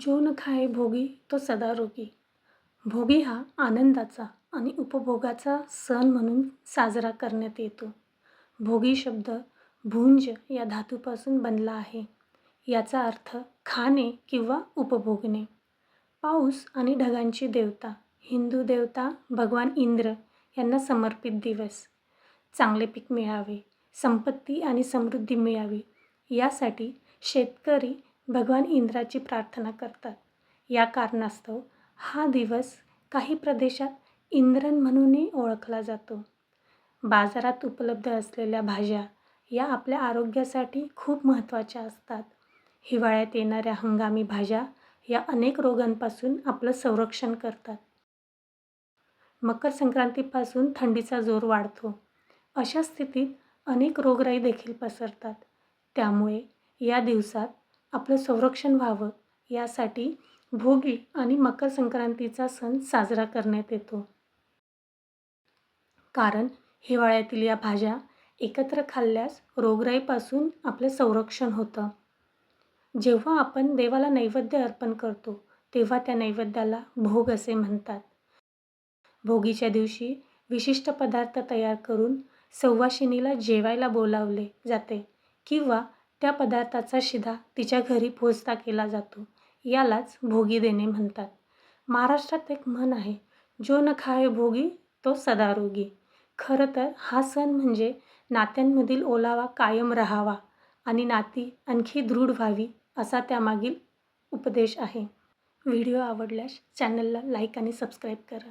जो न खाय भोगी तो सदा रोगी. भोगी हा आनंदाचा आणि उपभोगाचा सण म्हणून साजरा करण्यात येतो. भोगी शब्द भुंज या धातूपासून बनला आहे. याचा अर्थ खाणे किंवा उपभोगणे. पाऊस आणि ढगांची देवता हिंदू देवता भगवान इंद्र यांना समर्पित दिवस. चांगले पीक मिळावे संपत्ती आणि समृद्धी मिळावी यासाठी शेतकरी भगवान इंद्राची प्रार्थना करतात. या कारणास्तव हा दिवस काही प्रदेशात इंद्रन म्हणूनही ओळखला जातो. बाजारात उपलब्ध असलेल्या भाज्या या आपल्या आरोग्यासाठी खूप महत्त्वाच्या असतात. हिवाळ्यात येणाऱ्या हंगामी भाज्या या अनेक रोगांपासून आपलं संरक्षण करतात. मकर संक्रांतीपासून थंडीचा जोर वाढतो. अशा स्थितीत अनेक रोगराई देखील पसरतात. त्यामुळे या दिवसात आपलं संरक्षण व्हावं यासाठी भोगी आणि मकर संक्रांतीचा सण साजरा करण्यात येतो. कारण हिवाळ्यातील या भाज्या एकत्र खाल्ल्यास रोगराईपासून आपलं संरक्षण होतं. जेव्हा आपण देवाला नैवेद्य अर्पण करतो तेव्हा त्या नैवेद्याला भोग असे म्हणतात. भोगीच्या दिवशी विशिष्ट पदार्थ तयार करून सव्वाशिणीला जेवायला बोलावले जाते किंवा त्या पदार्थाचा शिधा तिच्या घरी पोचता केला जातो. यालाच भोगी देणे म्हणतात. महाराष्ट्रात एक म्हण आहे जो न खाय भोगी तो सदा रोगी खरं तर हा सण म्हणजे नात्यांमधील ओलावा कायम राहावा आणि नाती आणखी दृढ व्हावी असा त्यामागील उपदेश आहे. व्हिडिओ आवडल्यास चॅनलला लाईक आणि सबस्क्राईब करा.